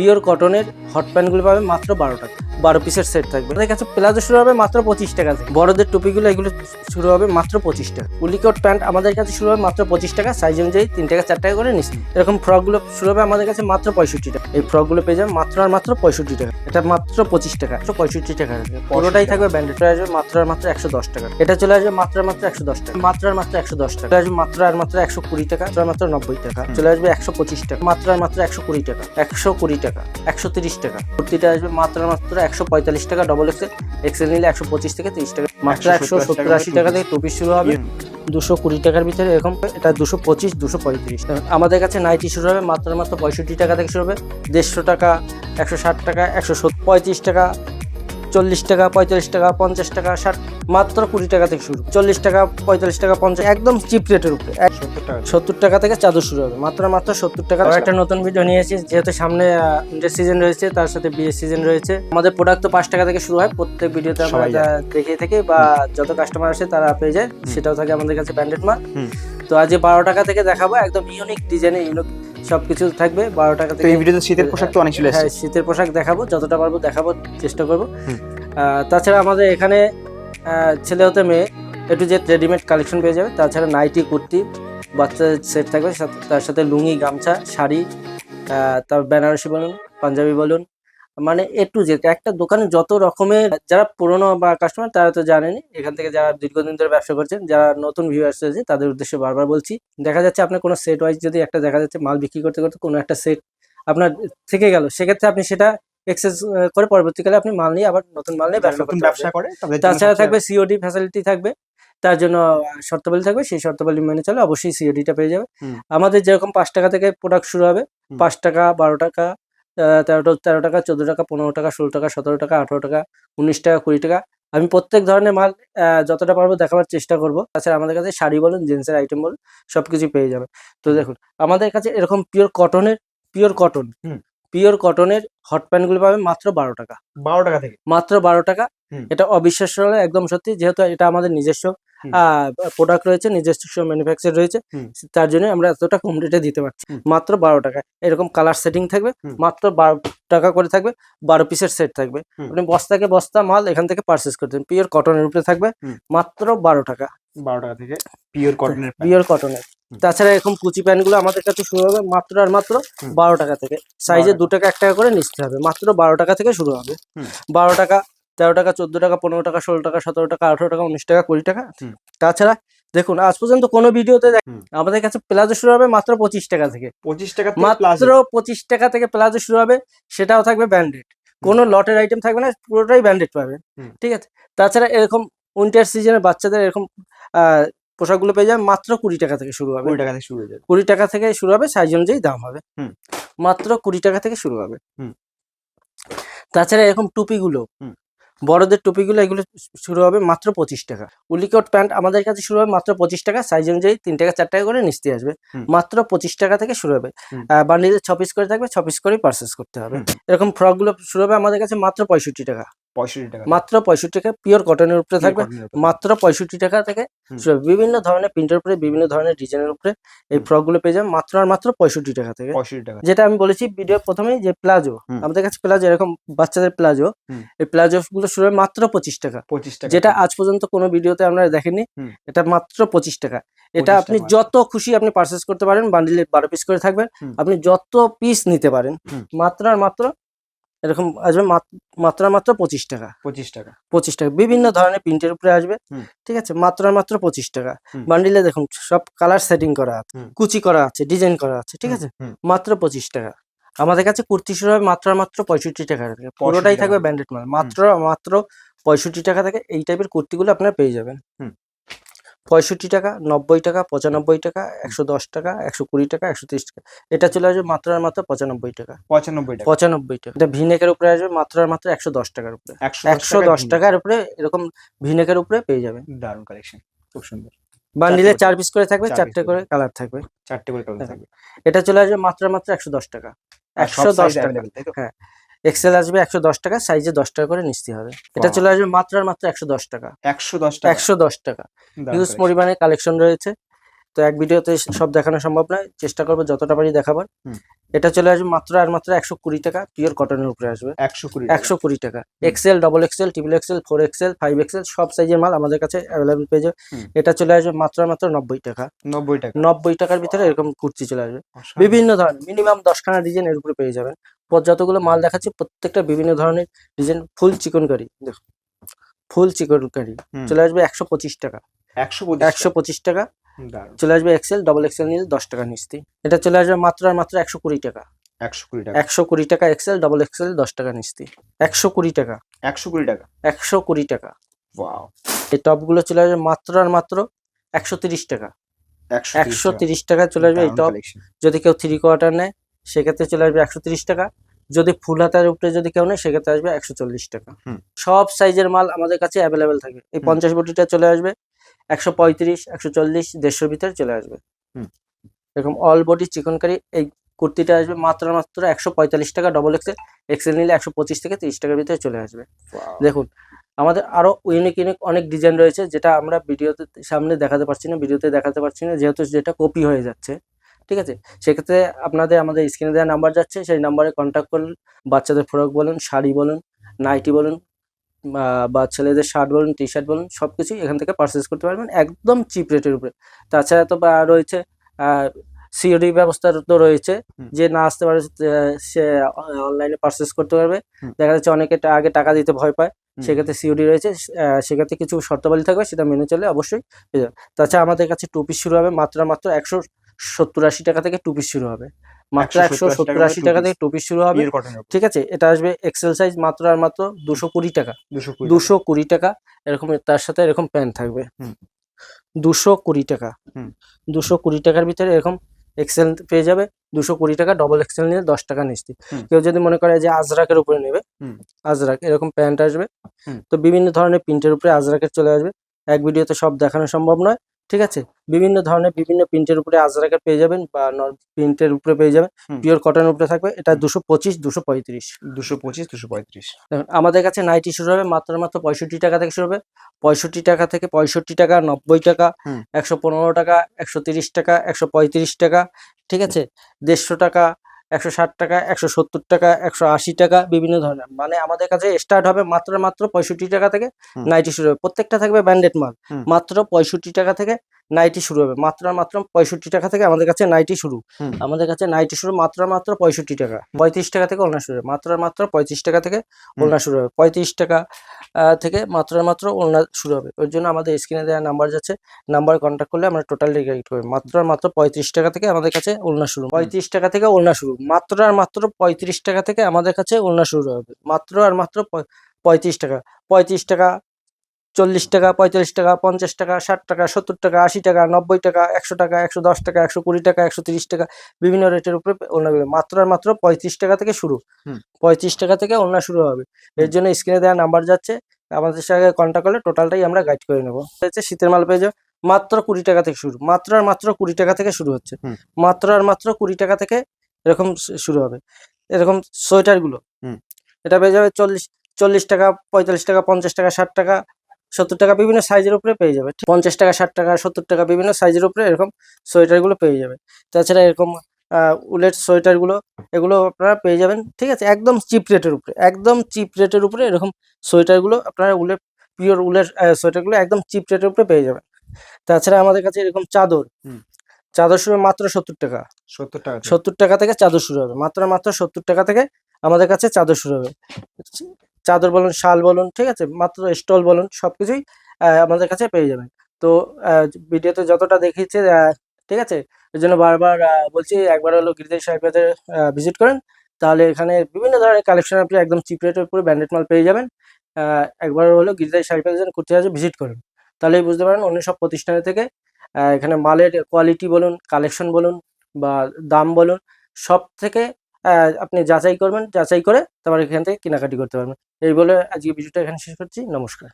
Pure কটনের hot প্যান্টগুলো পাবে মাত্র বারো টাকা। বারো পিসের সেট থাকবে। আমাদের কাছে প্লাজো শুরু হবে মাত্র পঁচিশ টাকা থেকে। বড়দের টুপিগুলো এগুলো শুরু হবে মাত্র পঁচিশ টাকা। উলিকট প্যান্ট আমাদের কাছে শুরু হবে মাত্র পঁচিশ টাকা। সাইজ অনুযায়ী তিন টাকা চার টাকা করে নিচ্ছি। এরকম ফ্রকগুলো শুরু হবে আমাদের কাছে মাত্র পঁয়ষট্টি টাকা। এই ফ্রকগুলো পেয়ে যাবে মাত্র আর মাত্র পঁয়ষট্টি টাকা। এটা মাত্র পঁচিশ টাকা। একশো পঁয়ষট্টি টাকা। পুরোটাই থাকবে ব্যান্ডেড চলে আসবে মাত্র আর মাত্র একশো দশ টাকা। এটা চলে আসবে মাত্র আর মাত্র একশো দশ টাকা। মাত্র আর মাত্র একশো দশ টাকা। চলে আসবে মাত্র আর মাত্র একশো কুড়ি টাকা। চলে মাত্র নব্বই টাকা। চলে আসবে একশো পঁচিশ টাকা। মাত্র আর মাত্র একশো কুড়ি টাকা। একশো কুড়ি টাকা। একশো তিরিশ টাকা। কুর্তিটা আসবে মাত্র আর মাত্র একশো পঁয়তাল্লিশ টাকা ডবল এক্সেল এক্সেল নিলে একশো পঁচিশ থেকে তিরিশ টাকা। মাত্র একশো সত্তর আশি টাকা থেকে টুপি শুরু হবে। দুশো কুড়ি টাকার ভিতরে এরকম এটা দুশো পঁচিশ দুশো পঁয়ত্রিশ। আমাদের কাছে নাইটি শুরু হবে মাত্র মাত্র পঁয়ষট্টি টাকা থেকে শুরু হবে। দেড়শো টাকা একশো ষাট টাকা একশো পঁয়ত্রিশ টাকা চল্লিশ টাকা পঁয়তাল্লিশ টাকা পঞ্চাশ টাকা ষাট মাত্র কুড়ি টাকা থেকে শুরু। চল্লিশ টাকা পঁয়তাল্লিশ টাকা পঞ্চাশ একদম চিপ রেটের উপরে। সত্তর টাকা। থেকে চাদর শুরু হবে। মাত্র মাত্র সত্তর টাকা একটা নতুন ভিডিও নিয়ে এসেছি যেহেতু সামনে সিজন রয়েছে তার সাথে বিয়ের সিজন রয়েছে। আমাদের প্রোডাক্ট তো পাঁচ টাকা থেকে শুরু হয়। প্রত্যেক ভিডিওতে আমরা সবাই যা দেখে থাকি বা যত কাস্টমার আসে তারা পেয়ে যায়। সেটাও থাকে আমাদের কাছে ব্র্যান্ডেড মাল। তো আজ বারো টাকা থেকে দেখাবো। একদম ইউনিক ডিজাইনে ইউনিক সবকিছু থাকবে বারো টাকা থেকে এই ভিডিওতে শীতের পোশাক তো অনেক চলে হ্যাঁ শীতের পোশাক দেখাবো যতটা পারব দেখাবো চেষ্টা করব। তাছাড়া আমাদের এখানে ছেলে হতে মেয়ে একটু যে রেডিমেড কালেকশন পেয়ে যাবে। তাছাড়া নাইটি কুর্তি বাচ্চাদের সেট থাকবে তার সাথে লুঙ্গি গামছা শাড়ি তারপর তার বেনারসি বলুন পাঞ্জাবি বলুন মানে এ টু জেড একটা দোকানে যত রকমের যারা পুরনো বা কাস্টমার তারা তো জানেনি। এখান থেকে যারা দীর্ঘদিন ধরে ব্যবসা করছেন যারা নতুন ভিউয়ার্স রয়েছে তাদের উদ্দেশ্যে বারবার বলছি দেখা যাচ্ছে আপনার কোনো সেট ওয়াইজ যদি একটা দেখা যাচ্ছে মাল বিক্রি করতে করতে কোনো একটা সেট আপনার থেকে গেল সেক্ষেত্রে আপনি সেটা এক্সেস করে পরবর্তীকালে আপনি মাল নিয়ে আবার নতুন মাল নিয়ে ব্যবসা করতে ব্যবসা করে তাছাড়া থাকবে সিওডি ফ্যাসিলিটি থাকবে তার জন্য শর্তাবলী থাকবে সেই শর্তাবলী মেনে চলে অবশ্যই সিওডিটা পেয়ে যাবে। আমাদের যেরকম পাঁচ টাকা থেকে প্রোডাক্ট শুরু হবে পাঁচ টাকা বারো টাকা তেরো তেরো টাকা চোদ্দ টাকা পনেরো টাকা ষোলো টাকা সতেরো টাকা আঠেরো টাকা উনিশ টাকা কুড়ি টাকা। আমি প্রত্যেক ধরনের মাল যতটা পারব দেখাবার চেষ্টা করব। তাছাড়া আমাদের কাছে শাড়ি বলুন জেন্টসের আইটেম বলুন সব সবকিছু পেয়ে যাবে। তো দেখুন আমাদের কাছে এরকম পিওর কটনের পিওর কটন। পিওর কটনের হট প্যান্টগুলো পাবে মাত্র বারো টাকা। বারো টাকা থেকে? মাত্র বারো টাকা। এটা অবিশ্বাস্য একদম সত্যি যেহেতু এটা আমাদের নিজস্ব। প্রোডাক্ট রয়েছে নিজস্ব ম্যানুফ্যাকচার রয়েছে তার জন্য আমরা এতটা কম রেটে দিতে পারছি। মাত্র বারো টাকা এরকম কালার সেটিং থাকবে মাত্র বারো টাকা করে থাকবে বারো পিসের সেট থাকবে। আপনি বস্তাকে বস্তা মাল এখান থেকে পারচেস করতেন পিওর কটনের উপরে থাকবে মাত্র বারো টাকা। বারো টাকা থেকে পিওর কটনের পিওর কটনের তাছাড়া এরকম কুচি প্যান্টগুলো আমাদের কাছে শুরু হবে মাত্র আর মাত্র বারো টাকা থেকে। সাইজে। দু টাকা এক টাকা করে নিতে হবে। মাত্র বারো টাকা থেকে শুরু হবে। বারো টাকা তেরো টাকা চোদ্দ টাকা পনেরো টাকা ষোলো টাকা সতেরো টাকা আঠারো টাকা উনিশ টাকা কুড়ি টাকা। তাছাড়া দেখুন আজ পর্যন্ত কোনো ভিডিওতে দেখ- আমাদের কাছে প্লাজো শুরু হবে মাত্র পঁচিশ টাকা থেকে। পঁচিশ টাকা মাত্র পঁচিশ টাকা থেকে প্লাজো শুরু হবে সেটাও থাকবে ব্যান্ডেড। কোনো লটের আইটেম থাকবে না পুরোটাই ব্যান্ডেড পাবে। ঠিক আছে? তাছাড়া এরকম উইন্টার সিজনে বাচ্চাদের এরকম পোশাকগুলো পেয়ে যাবেন মাত্র কুড়ি টাকা থেকে শুরু হবে। কুড়ি টাকা থেকে শুরু হয়ে যাবে। কুড়ি টাকা থেকে শুরু হবে সাইজ অনুযায়ী দাম হবে। মাত্র কুড়ি টাকা থেকে শুরু হবে। তাছাড়া এরকম টুপিগুলো। বড়দের টুপিগুলো এগুলো শুরু হবে মাত্র পঁচিশ টাকা। উলিকট প্যান্ট আমাদের কাছে শুরু হবে মাত্র পঁচিশ টাকা সাইজ অনুযায়ী তিন টাকা চার টাকা করে নিচতে আসবে। মাত্র পঁচিশ টাকা থেকে শুরু হবে। বান্ডিলে ছ পিস করে থাকবে ছ পিস করেই পার্সেস করতে হবে। এরকম ফ্রকগুলো শুরু হবে আমাদের কাছে মাত্র পঁয়ষট্টি টাকা। পঁয়ষট্টি টাকা মাত্র পঁয়ষট্টি টাকা পিওর কটনের উপরে থাকবে। মাত্র পঁয়ষট্টি টাকা থেকে। বিভিন্ন ধরনের প্রিন্টের উপরে বিভিন্ন ধরনের ডিজাইনের উপরে এই হুম। ফ্রকগুলো পেয়ে যাবেন। মাত্র আর মাত্র পঁয়ষট্টি টাকা থেকে। পঁয়ষট্টি টাকা। যেটা আমি বলেছি ভিডিও প্রথমেই যে প্লাজো আমাদের কাছে প্লাজো এরকম বাচ্চাদের প্লাজো এই প্লাজো গুলো শুরু হয় মাত্র পঁচিশ টাকা। পঁচিশ টাকা যেটা আজ পর্যন্ত কোনো ভিডিওতে আপনারা দেখেননি হুম। এটা মাত্র পঁচিশ টাকা। এটা আপনি যত খুশি আপনি পারচেস করতে পারেন বান্ডিলে বারো পিস করে থাকবেন। আপনি যত পিস নিতে পারেন। মাত্র আর মাত্র এরকম আসবে মাত- মাত্র পঁচিশ টাকা। পঁচিশ টাকা। পঁচিশ টাকা। বিভিন্ন ধরনের প্রিন্টের উপরে আসবে। ঠিক আছে? মাত্র মাত্র পঁচিশ টাকা। বান্ডিলে দেখুন সব কালার সেটিং করা আছে। কুচি করা আছে ডিজাইন করা আছে। ঠিক আছে? মাত্র পঁচিশ টাকা। আমাদের কাছে কুর্তি শুরু হবে মাত্র মাত্র পঁয়ষট্টি টাকা থেকে। পুরোটাই থাকবে ব্যান্ডেড মাল। মাত্র মাত্র পঁয়ষট্টি টাকা থেকে এই টাইপের কুর্তিগুলো আপনারা পেয়ে যাবেন। পঁয়ষট্টি টাকা নব্বই টাকা পঁচানব্বই টাকা একশো দশ টাকা একশো কুড়ি টাকা একশো তিরিশ টাকা। এটা চলে আসবে মাত্র আর মাত্র পঁচানব্বই টাকা। পঁচানব্বই টাকা। পঁচানব্বই টাকা। এটা ভিনেকের উপরে আসবে মাত্র আর মাত্র একশো দশ টাকার উপরে। একশো দশ টাকার উপরে এরকম ভিনেকের উপরে পেয়ে যাবে। দারুণ কালেকশন খুব সুন্দর। বান্ডিলে করে। চার পিস করে থাকবে চারটে করে। কালার থাকবে। চারটে করে কালার হ্যাঁ। থাকবে। এটা চলে আসবে মাত্র মাত্র একশো দশ টাকা। একশো দশ টাকা। তো? এক্সেল আসবে একশো দশ টাকা সাইজে দশ টাকা করে নিতে হবে। এটা চলে আসবে মাত্র আর মাত্র একশো দশ টাকা। একশো দশ টাকা। একশো দশ টাকা। হিউজ পরিমাণে কালেকশন রয়েছে। তো এক ভিডিওতে সব দেখানো সম্ভব নয়। চেষ্টা করব যতটা পারি দেখাবার। এটা চলে আসবে মাত্র আর মাত্র একশো কুড়ি টাকা। পিওর কটনের উপরে আসবে। একশো কুড়ি একশো কুড়ি টাকা। XL double XL triple XL four XL five XL সব সাইজের মাল আমাদের কাছে অ্যাভেলেবেল পেয়ে যাবে। এটা চলে আসবে মাত্র মাত্র নব্বই টাকা। নব্বই টাকা। নব্বই টাকার ভিতরে এরকম কুর্তি চলে আসবে। বিভিন্ন ধরনের মিনিমাম দশখানা ডিজাইন এর উপরে পেয়ে যাবেন। যতগুলো মাল দেখাচ্ছি প্রত্যেকটা বিভিন্ন ধরনের ডিজাইন ফুল চিকন কারি দেখুন ফুল চিকন কারি চলে আসবে একশো পঁচিশ টাকা। একশো পঁচিশ টাকা? চলে আসবে এক্সেল ডবল এক্সেল নিলে দশ টাকা নিস্তি এটা চলে আসবে মাত্র আর মাত্র একশো কুড়ি টাকা। একশো কুড়ি টাকা। একশো কুড়ি টাকা এক্সেল ডবল এক্সেল দশ টাকা নিস্তি একশো কুড়ি টাকা। একশো কুড়ি টাকা। একশো কুড়ি টাকা। ওয়াও। এই টপগুলো চলে আসবে মাত্র আর মাত্র একশো তিরিশ টাকা। একশো তিরিশ টাকা। চলে আসবে এই টপ যদি কেউ থ্রি কোয়ার্টার নেয় সেক্ষেত্রে চলে আসবে একশো তিরিশ টাকা। যদি ফুল হাতার উপরে যদি কেউ নেয় সেক্ষেত্রে আসবে একশো চল্লিশ টাকা। সব সাইজের মাল আমাদের কাছে অ্যাভেলেবেল থাকে। এই পঞ্চাশ বটিটা চলে আসবে একশো পঁয়ত্রিশ একশো চল্লিশ দেড়শোর ভিতরে চলে আসবে। হুম। এরকম অল বডি চিকন কারি এই কুর্তিটা আসবে মাত্র মাত্র একশো পঁয়তাল্লিশ টাকা ডবল এক্সেল এক্সেল নিলে একশো পঁচিশ থেকে তিরিশ টাকার ভিতরে চলে আসবে। দেখুন আমাদের আরও ইউনিক ইউনিক অনেক ডিজাইন রয়েছে যেটা আমরা ভিডিওতে সামনে দেখাতে পারছি না ভিডিওতে দেখাতে পারছি না যেহেতু যেটা কপি হয়ে যাচ্ছে। ঠিক আছে? সেক্ষেত্রে আপনাদের আমাদের স্ক্রিনে দেওয়া নাম্বার যাচ্ছে সেই নাম্বারে কন্ট্যাক্ট করুন বাচ্চাদের ফ্রক বলুন শাড়ি বলুন নাইটি বলুন বা- ছেলেদের শার্ট বলুন টি শার্ট বলুন সব কিছুই এখান থেকে পারচেস করতে পারবেন একদম চিপ রেটের উপরে। তাছাড়া তো রয়েছে সিওডি ব্যবস্থা তো রয়েছে যে না আসতে পারে সে অনলাইনে পারচেস করতে পারবে। দেখা যাচ্ছে অনেকে আগে টাকা দিতে ভয় পায়। সেক্ষেত্রে সিওডি রয়েছে সেক্ষেত্রে কিছু শর্তাবলী থাকবে সেটা মেনে চলে অবশ্যই তাছাড়া আমাদের কাছে টু পিস শুরু হবে মাত্র মাত্র একশো সত্তর আশি টাকা থেকে টু পিস শুরু হবে। মাত্র একশো সত্তর আশি টাকা থেকে টু পিস শুরু হবে। ঠিক আছে এটা আসবে এক্সেল সাইজ মাত্র আর মাত্র দুশো কুড়ি টাকা। দুশো কুড়ি টাকা। এরকম তার সাথে এরকম প্যান্ট থাকবে। দুশো কুড়ি টাকা। দুশো কুড়ি টাকার ভিতরে এরকম এক্সেল পেয়ে যাবে। দুশো কুড়ি টাকা ডবল এক্সেল নিলে দশ টাকা হুম। কেউ যদি মনে করে যে আজরাকের উপরে নেবে। আজরাক এরকম প্যান্ট আসবে। তো বিভিন্ন ধরনের প্রিন্টের উপরে আজরাকের চলে আসবে। এক ভিডিওতে সব দেখানো সম্ভব নয়। ঠিক আছে? বিভিন্ন ধরনের বিভিন্ন প্রিন্টের উপরে আজরাকের পেয়ে যাবেন বা প্রিন্টের উপরে পেয়ে যাবেন। পিওর কটনের উপরে থাকবে। এটা দুশো পঁচিশ দুশো পঁয়ত্রিশ। দুশো পঁচিশ দুশো পঁয়ত্রিশ। দেখুন আমাদের কাছে নাইটি শুরু হবে মাত্র মাত্র পঁয়ষট্টি টাকা থেকে শুরু হবে। পঁয়ষট্টি টাকা থেকে পঁয়ষট্টি টাকা নব্বই টাকা একশো পনেরো টাকা একশো তিরিশ টাকা একশো পঁয়ত্রিশ টাকা ঠিক আছে? দেড়শো টাকা একশো ষাট টাকা একশো সত্তর টাকা একশো আশি টাকা বিভিন্ন ধরনের। মানে আমাদের কাছে স্টার্ট হবে মাত্র মাত্র পঁয়ষট্টি টাকা থেকে। নাইটি শুরু হবে। প্রত্যেকটা থাকবে ব্যান্ডেড মাল। মাত্র পঁয়ষট্টি টাকা থেকে নাইটি শুরু হবে। মাত্র মাত্র পঁয়ষট্টি টাকা থেকে আমাদের কাছে নাইটি শুরু। আমাদের কাছে নাইটি শুরু মাত্র মাত্র পঁয়ষট্টি টাকা। পঁয়ত্রিশ টাকা থেকে ওলনা শুরু হবে। মাত্র মাত্র পঁয়ত্রিশ টাকা থেকে ওলনা শুরু হবে। পঁয়ত্রিশ টাকা থেকে মাত্র মাত্র ওলনা শুরু হবে। ওর জন্য আমাদের স্ক্রিনে দেওয়া নাম্বার যাচ্ছে। নাম্বার কন্ট্যাক্ট করলে আমরা টোটাল গাইড করব। মাত্র মাত্র পঁয়ত্রিশ টাকা থেকে আমাদের কাছে ওলনা শুরু পঁয়ত্রিশ টাকা থেকে ওলনা শুরু মাত্র আর মাত্র পঁয়ত্রিশ টাকা থেকে আমাদের কাছে ওলনা শুরু হবে। মাত্র আর মাত্র পঁয়- পঁয়ত্রিশ টাকা। পঁয়ত্রিশ টাকা চল্লিশ টাকা পঁয়তাল্লিশ টাকা পঞ্চাশ টাকা ষাট টাকা সত্তর টাকা আশি টাকা নব্বই টাকা একশো টাকা একশো দশ টাকা একশো কুড়ি টাকা একশো তিরিশ টাকা বিভিন্ন রেটের উপরে ওনাগুলো মাত্র আর মাত্র পঁয়ত্রিশ টাকা থেকে শুরু। পঁয়ত্রিশ টাকা থেকে ওনা শুরু হবে। এর জন্য স্ক্রিনে দেওয়া নাম্বার যাচ্ছে। আমাদের সঙ্গে কন্ট্যাক্ট করলে টোটালটাই আমরা গাইড করে নেব। হচ্ছে শীতের মাল পেয়ে যাবে মাত্র কুড়ি টাকা থেকে শুরু। মাত্র আর মাত্র কুড়ি টাকা থেকে শুরু হচ্ছে। মাত্র আর মাত্র কুড়ি টাকা থেকে এরকম শুরু হবে। এরকম সোয়েটারগুলো। এটা পেয়ে যাবে চল্লিশ চল্লিশ টাকা পঁয়তাল্লিশ টাকা পঞ্চাশ টাকা ষাট টাকা সত্তর টাকা বিভিন্ন সাইজের উপরে পেয়ে যাবে। পঞ্চাশ টাকা ষাট টাকা সত্তর টাকা বিভিন্ন সাইজের উপরে এরকম সোয়েটারগুলো পেয়ে যাবে। তাছাড়া এরকম উলের সোয়েটারগুলো এগুলো আপনারা পেয়ে যাবেন। ঠিক আছে? একদম চিপ রেটের উপরে একদম চিপ রেটের উপরে এরকম সোয়েটারগুলো আপনারা উলের পিওর উলের সোয়েটারগুলো একদম চিপ রেটের উপরে পেয়ে যাবেন। তাছাড়া আমাদের কাছে এরকম চাদর চাদর শুরু মাত্র সত্তর টাকা। সত্তর টাকা সত্তর টাকা থেকে চাদর শুরু হবে মাত্র মাত্র সত্তর টাকা থেকে আমাদের কাছে চাদর শুরু হবে। চাদর বলুন, শাল বলুন, ঠিক আছে? মাত্র স্টল বলুন সব কিছুই আমাদের কাছে পেয়ে যাবেন। তো ভিডিওতে যতটা দেখিয়েছে ঠিক আছে? এর জন্য বারবার বলছি, একবার হলো গিরিজাই সাহেব ভিজিট করেন। তাহলে এখানে বিভিন্ন ধরনের কালেকশন আপনি একদম চিপ রেটের উপরে ব্র্যান্ডেড মাল পেয়ে যাবেন। একবার হলো গিরিজাই সাহেব করতে আসে ভিজিট করেন। তাহলেই বুঝতে পারেন অন্য সব প্রতিষ্ঠানের থেকে এখানে মালের কোয়ালিটি বলুন কালেকশন বলুন, বা দাম বলুন সব থেকে আপনি যাচাই করবেন, যাচাই করে তারপর এখান থেকে কেনাকাটি করতে পারবেন। এই বলে আজকে ভিডিওটা এখানে শেষ করছি। নমস্কার।